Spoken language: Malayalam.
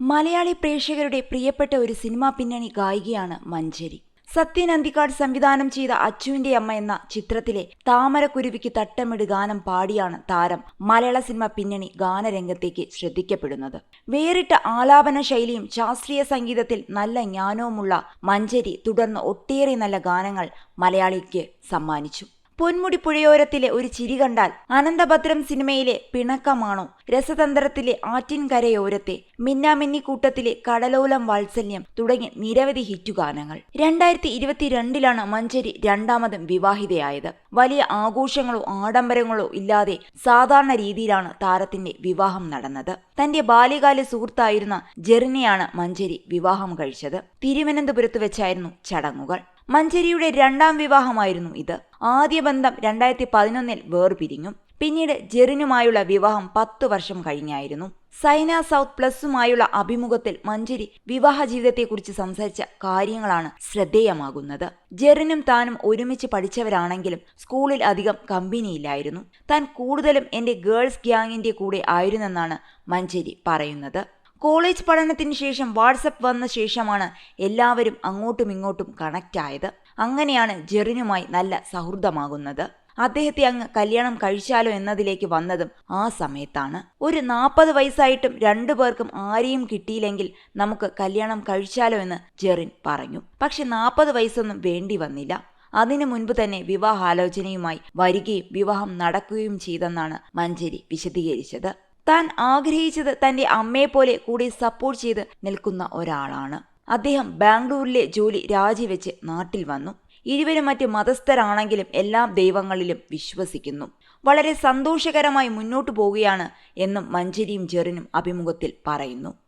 മലയാളി പ്രേക്ഷകരുടെ പ്രിയപ്പെട്ട ഒരു സിനിമാ പിന്നണി ഗായികയാണ് മഞ്ജരി സത്യൻ അന്തിക്കാട് സംവിധാനം ചെയ്ത അച്ചുവിന്റെ അമ്മ എന്ന ചിത്രത്തിലെ താമരക്കുരുവിക്ക് തട്ടമിട് ഗാനം പാടിയാണ് താരം മലയാള സിനിമ പിന്നണി ഗാനരംഗത്തേക്ക് ശ്രദ്ധിക്കപ്പെടുന്നത്. വേറിട്ട ആലാപന ശൈലിയും ശാസ്ത്രീയ സംഗീതത്തിൽ നല്ല ജ്ഞാനവുമുള്ള മഞ്ജരി തുടർന്ന് ഒട്ടേറെ നല്ല ഗാനങ്ങൾ മലയാളിക്ക് സമ്മാനിച്ചു. പൊന്മുടി പുഴയോരത്തിലെ ഒരു ചിരി കണ്ടാൽ അനന്തഭദ്രം സിനിമയിലെ പിണക്കമാണോ? രസതന്ത്രത്തിലെ ആറ്റിൻകരയോരത്തെ മിന്നാമിന്നി കൂട്ടത്തിലെ കടലോലം വാത്സല്യം തുടങ്ങി നിരവധി ഹിറ്റുഗാനങ്ങൾ രണ്ടായിരത്തി ഇരുപത്തിരണ്ടിലാണ് മഞ്ചരി രണ്ടാമതും വിവാഹിതയായത്. വലിയ ആഘോഷങ്ങളോ ആഡംബരങ്ങളോ ഇല്ലാതെ സാധാരണ രീതിയിലാണ് താരത്തിന്റെ വിവാഹം നടന്നത്. തന്റെ ബാല്യകാല സുഹൃത്തായിരുന്ന ജെറിനെയാണ് മഞ്ചരി വിവാഹം കഴിച്ചത്. തിരുവനന്തപുരത്ത് വെച്ചായിരുന്നു ചടങ്ങുകൾ. മഞ്ചരിയുടെ രണ്ടാം വിവാഹമായിരുന്നു ഇത്. ആദ്യ ബന്ധം രണ്ടായിരത്തി പതിനൊന്നിൽ വേർപിരിഞ്ഞു. പിന്നീട് ജെറിനുമായുള്ള വിവാഹം പത്തു വർഷം കഴിഞ്ഞായിരുന്നു. സൈന സൗത്ത് പ്ലസുമായുള്ള അഭിമുഖത്തിൽ മഞ്ജരി വിവാഹ ജീവിതത്തെക്കുറിച്ച് സംസാരിച്ച കാര്യങ്ങളാണ് ശ്രദ്ധേയമാകുന്നത്. ജെറിനും താനും ഒരുമിച്ച് പഠിച്ചവരാണെങ്കിലും സ്കൂളിൽ അധികം കമ്പനിയില്ലായിരുന്നു. താൻ കൂടുതലും എന്റെ ഗേൾസ് ഗ്യാങ്ങിന്റെ കൂടെ ആയിരുന്നെന്നാണ് മഞ്ജരി പറയുന്നത്. കോളേജ് പഠനത്തിന് ശേഷം വാട്സപ്പ് വന്ന ശേഷമാണ് എല്ലാവരും അങ്ങോട്ടും ഇങ്ങോട്ടും കണക്റ്റ് ആയത്. അങ്ങനെയാണ് ജെറിനുമായി നല്ല സൗഹൃദമാകുന്നത്. അദ്ദേഹത്തെ അങ്ങ് കല്യാണം കഴിച്ചാലോ എന്നതിലേക്ക് വന്നതും ആ സമയത്താണ്. ഒരു നാൽപ്പത് വയസ്സായിട്ടും രണ്ടു പേർക്കും ആരെയും കിട്ടിയില്ലെങ്കിൽ നമുക്ക് കല്യാണം കഴിച്ചാലോ എന്ന് ജെറിൻ പറഞ്ഞു. പക്ഷെ നാൽപ്പത് വയസ്സൊന്നും വേണ്ടി വന്നില്ല. അതിനു മുൻപ് തന്നെ വിവാഹാലോചനയുമായി വരികയും വിവാഹം നടക്കുകയും ചെയ്തെന്നാണ് മഞ്ചേരി വിശദീകരിച്ചത്. താൻ ആഗ്രഹിച്ചത് തന്റെ അമ്മയെപ്പോലെ കൂടി സപ്പോർട്ട് ചെയ്ത് നിൽക്കുന്ന ഒരാളാണ്. അദ്ദേഹം ബാംഗ്ലൂരിലെ ജോലി രാജിവെച്ച് നാട്ടിൽ വന്നു. ഇരുവരും മറ്റ് മതസ്ഥരാണെങ്കിലും എല്ലാ ദൈവങ്ങളിലും വിശ്വസിക്കുന്നു. വളരെ സന്തോഷകരമായി മുന്നോട്ടു പോവുകയാണ് എന്നും മഞ്ചരിയും ജെറിനും അഭിമുഖത്തിൽ പറയുന്നു.